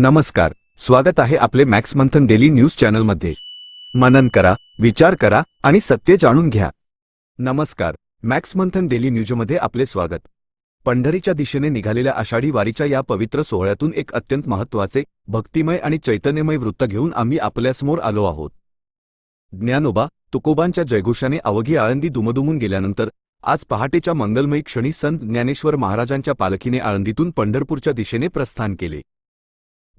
नमस्कार स्वागत आहे आपले मॅक्स मंथन डेली न्यूज चॅनलमध्ये. मनन करा विचार करा आणि सत्य जाणून घ्या. नमस्कार मॅक्स मंथन डेली न्यूजमध्ये आपले स्वागत. पंढरीच्या दिशेने निघालेल्या आषाढी वारीच्या या पवित्र सोहळ्यातून एक अत्यंत महत्त्वाचे भक्तिमय आणि चैतन्यमय वृत्त घेऊन आम्ही आपल्यासमोर आलो आहोत. ज्ञानोबा तुकोबांच्या जयघोषाने अवघी आळंदी दुमदुमून गेल्यानंतर आज पहाटेच्या मंगलमयी क्षणी संत ज्ञानेश्वर महाराजांच्या पालखीने आळंदीतून पंढरपूरच्या दिशेने प्रस्थान केले.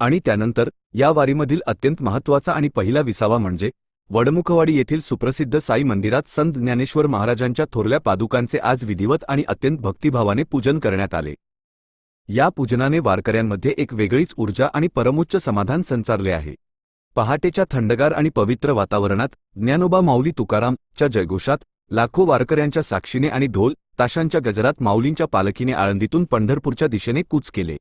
आणि त्यानंतर या वारीमधील अत्यंत महत्त्वाचा आणि पहिला विसावा म्हणजे वडमुखवाडी येथील सुप्रसिद्ध साई मंदिरात संत ज्ञानेश्वर महाराजांच्या थोरल्या पादुकांचे आज विधिवत आणि अत्यंत भक्तिभावाने पूजन करण्यात आले. या पूजनाने वारकऱ्यांमध्ये एक वेगळीच ऊर्जा आणि परमोच्च समाधान संचारले आहे. पहाटेच्या थंडगार आणि पवित्र वातावरणात ज्ञानोबा माऊली तुकाराम च्या जयघोषात लाखो वारकऱ्यांच्या साक्षीने आणि ढोल ताशांच्या गजरात माऊलींच्या पालखीने आळंदीतून पंढरपूरच्या दिशेने कूच केले.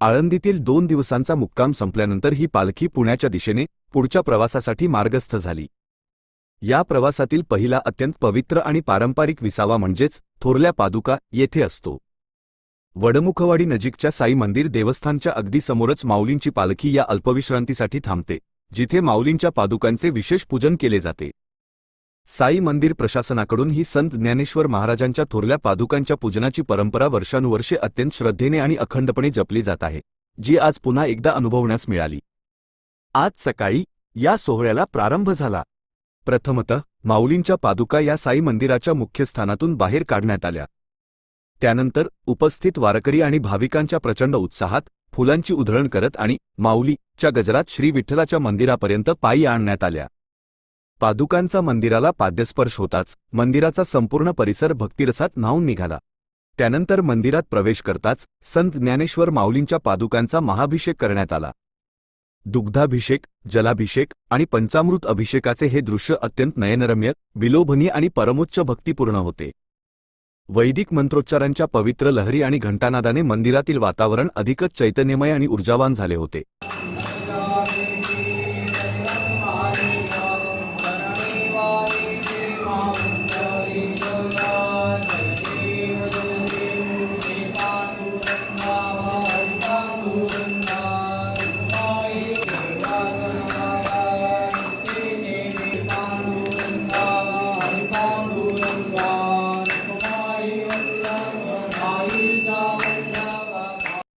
आळंदीतील दोन दिवसांचा मुक्काम संपल्यानंतर ही पालखी पुण्याच्या दिशेने पुढच्या प्रवासासाठी मार्गस्थ झाली. या प्रवासातील पहिला अत्यंत पवित्र आणि पारंपरिक विसावा म्हणजेच थोरल्या पादुका येथे असतो. वडमुखवाडी नजीकच्या साई मंदिर देवस्थानच्या अगदी समोरच माऊलींची पालखी या अल्पविश्रांतीसाठी थांबते जिथे माऊलींच्या पादुकांचे विशेष पूजन केले जाते. साई मंदिर प्रशासनाकडून ही संत ज्ञानेश्वर महाराजांच्या थोरल्या पादुकांच्या पूजनाची परंपरा वर्षानुवर्षे अत्यंत श्रद्धेने आणि अखंडपणे जपली जात आहे जी आज पुन्हा एकदा अनुभवण्यास मिळाली. आज सकाळी या सोहळ्याला प्रारंभ झाला. प्रथमतः माऊलींच्या पादुका या साई मंदिराच्या मुख्य स्थानातून बाहेर काढण्यात आल्या. त्यानंतर उपस्थित वारकरी आणि भाविकांच्या प्रचंड उत्साहात फुलांची उधळण करत आणि माऊलीच्या गजरात श्री विठ्ठलाच्या मंदिरापर्यंत पायी आणण्यात आल्या. पादुकांचा मंदिराला पाद्यस्पर्श होताच मंदिराचा संपूर्ण परिसर भक्तिरसात न्हावून निघाला. त्यानंतर मंदिरात प्रवेश करताच संत ज्ञानेश्वर माऊलींच्या पादुकांचा महाभिषेक करण्यात आला. दुग्धाभिषेक जलाभिषेक आणि पंचामृत अभिषेकाचे हे दृश्य अत्यंत नयनरम्य विलोभनीय आणि परमोच्च भक्तिपूर्ण होते. वैदिक मंत्रोच्चारांच्या पवित्र लहरी आणि घंटानादाने मंदिरातील वातावरण अधिकच चैतन्यमय आणि ऊर्जावान झाले होते.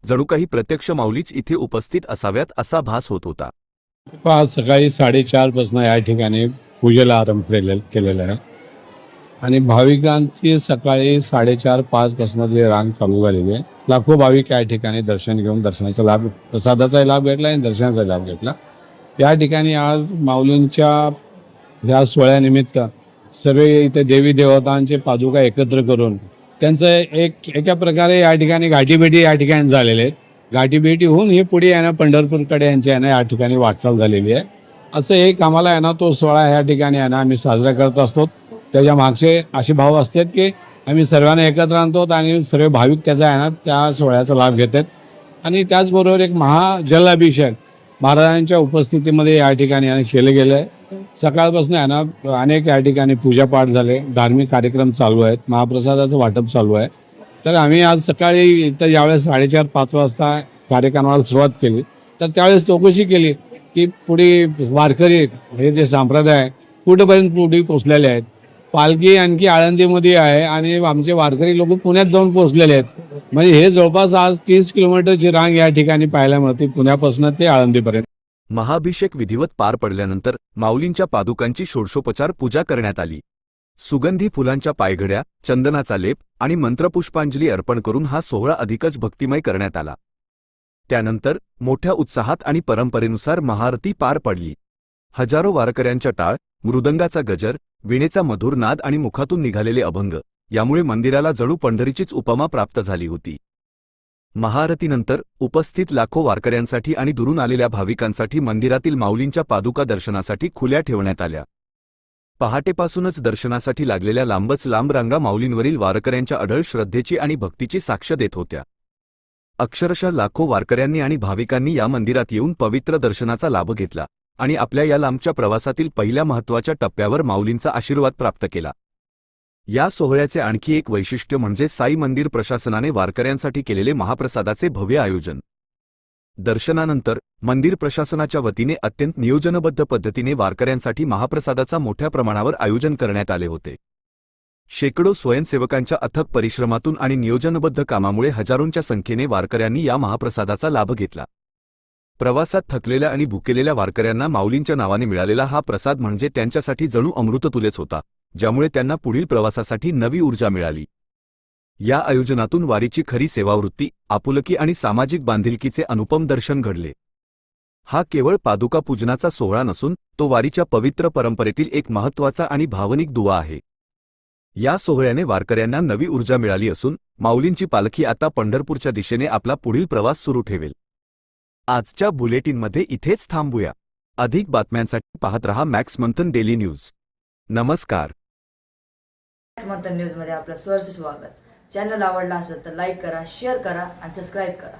जणू काही प्रत्यक्ष माऊलीच इथे उपस्थित असाव्यात असा भास होत होता. आज सकाळी साडेचारपासून या ठिकाणी पूजेला आरंभ केले केलेला आहे. आणि भाविकांची सकाळी साडेचार पाचपासून जे रांग चालू झालेली आहे लाखो भाविक या ठिकाणी दर्शन घेऊन दर्शनाचा लाभ प्रसादाचाही लाभ घेतला आणि दर्शनाचा लाभ घेतला. या ठिकाणी आज माऊलींच्या ह्या सोहळ्यानिमित्त सगळे इथे देवी देवतांचे पादुका एकत्र करून त्यांचं एक एका प्रकारे या ठिकाणी गाठीभेटी या ठिकाणी झालेले आहेत. गाठीभेटी होऊन हे पुढे यानं पंढरपूरकडे यांची आहे या ठिकाणी वाटचाल झालेली आहे. असं एक आम्हाला आहे ना तो सोहळा ह्या ठिकाणी आहे ना आम्ही साजरा करत असतो. त्याच्या मागचे असे भाव असतात की आम्ही सर्वांना एकत्र आणतो आणि सर्व भाविक त्याचा आहे ना त्या सोहळ्याचा लाभ घेतात. आणि त्याचबरोबर एक महाजलाभिषेक महाराजांच्या उपस्थितीमध्ये या ठिकाणी यानं केलं गेलं आहे. सकाळपासून आहे ना अनेक या ठिकाणी पूजापाठ झाले धार्मिक कार्यक्रम चालू आहेत महाप्रसादाचं वाटप चालू आहे. तर आम्ही आज सकाळी तर ज्यावेळेस साडेचार पाच वाजता कार्यक्रमाला सुरुवात केली. तर त्यावेळेस चौकशी केली की पुढे वारकरी हे जे संप्रदाय कुठंपर्यंत पुढे पोचलेले आहेत? पालखी आणखी आळंदीमध्ये आहे आणि आमचे वारकरी लोक पुण्यात जाऊन पोहोचलेले आहेत. म्हणजे हे जवळपास आज तीस किलोमीटरची रांग या ठिकाणी पाहायला मिळते पुण्यापासून ते आळंदीपर्यंत. महाभिषेक विधिवत पार पडल्यानंतर माऊलींच्या पादुकांची षोडशोपचार पूजा करण्यात आली. सुगंधी फुलांच्या पायघड्या चंदनाचा लेप आणि मंत्रपुष्पांजली अर्पण करून हा सोहळा अधिकच भक्तिमय करण्यात आला. त्यानंतर मोठ्या उत्साहात आणि परंपरेनुसार महाआरती पार पडली. हजारो वारकऱ्यांच्या टाळ मृदंगाचा गजर विणेचा मधुर नाद आणि मुखातून निघालेले अभंग यामुळे मंदिराला जणू पंढरीचीच उपमा प्राप्त झाली होती. महाआरतीनंतर उपस्थित लाखो वारकऱ्यांसाठी आणि दुरून आलेल्या भाविकांसाठी मंदिरातील माऊलींच्या पादुका दर्शनासाठी खुल्या ठेवण्यात आल्या. पहाटेपासूनच दर्शनासाठी लागलेल्या लांबच लांब रांगा माऊलींवरील वारकऱ्यांच्या अढळ श्रद्धेची आणि भक्तीची साक्ष देत होत्या. अक्षरशः लाखो वारकऱ्यांनी आणि भाविकांनी या मंदिरात येऊन पवित्र दर्शनाचा लाभ घेतला आणि आपल्या या लांबच्या प्रवासातील पहिल्या महत्त्वाच्या टप्प्यावर माऊलींचा आशीर्वाद प्राप्त केला. या सोहळ्याचे आणखी एक वैशिष्ट्य म्हणजे साई मंदिर प्रशासनाने वारकऱ्यांसाठी केलेले महाप्रसादाचे भव्य आयोजन. दर्शनानंतर मंदिर प्रशासनाच्या वतीने अत्यंत नियोजनबद्ध पद्धतीने वारकऱ्यांसाठी महाप्रसादाचा मोठ्या प्रमाणावर आयोजन करण्यात आले होते. शेकडो स्वयंसेवकांच्या अथक परिश्रमातून आणि नियोजनबद्ध कामामुळे हजारोंच्या संख्येने वारकऱ्यांनी या महाप्रसादाचा लाभ घेतला. प्रवासात थकलेल्या आणि भुकेलेल्या वारकऱ्यांना माऊलींच्या नावाने मिळालेला हा प्रसाद म्हणजे त्यांच्यासाठी जणू अमृततुलेच होता. ज्यामुळे त्यांना पुढील प्रवासासाठी नवी ऊर्जा मिळाली. या आयोजनातून वारीची खरी सेवावृत्ती आपुलकी आणि सामाजिक बांधिलकीचे अनुपम दर्शन घडले. हा केवळ पादुका पूजनाचा सोहळा नसून तो वारीच्या पवित्र परंपरेतील एक महत्त्वाचा आणि भावनिक दुवा आहे. या सोहळ्याने वारकऱ्यांना नवी ऊर्जा मिळाली असून माऊलींची पालखी आता पंढरपूरच्या दिशेने आपला पुढील प्रवास सुरू ठेवेल. आजच्या बुलेटिनमध्ये इथेच थांबूया. अधिक बातम्यांसाठी पाहत रहा मॅक्स मंथन डेली न्यूज. नमस्कार. मंथन न्यूजमध्ये आपलं सहर्ष स्वागत. चॅनल आवडला असेल तर लाईक करा शेअर करा आणि सबस्क्राईब करा.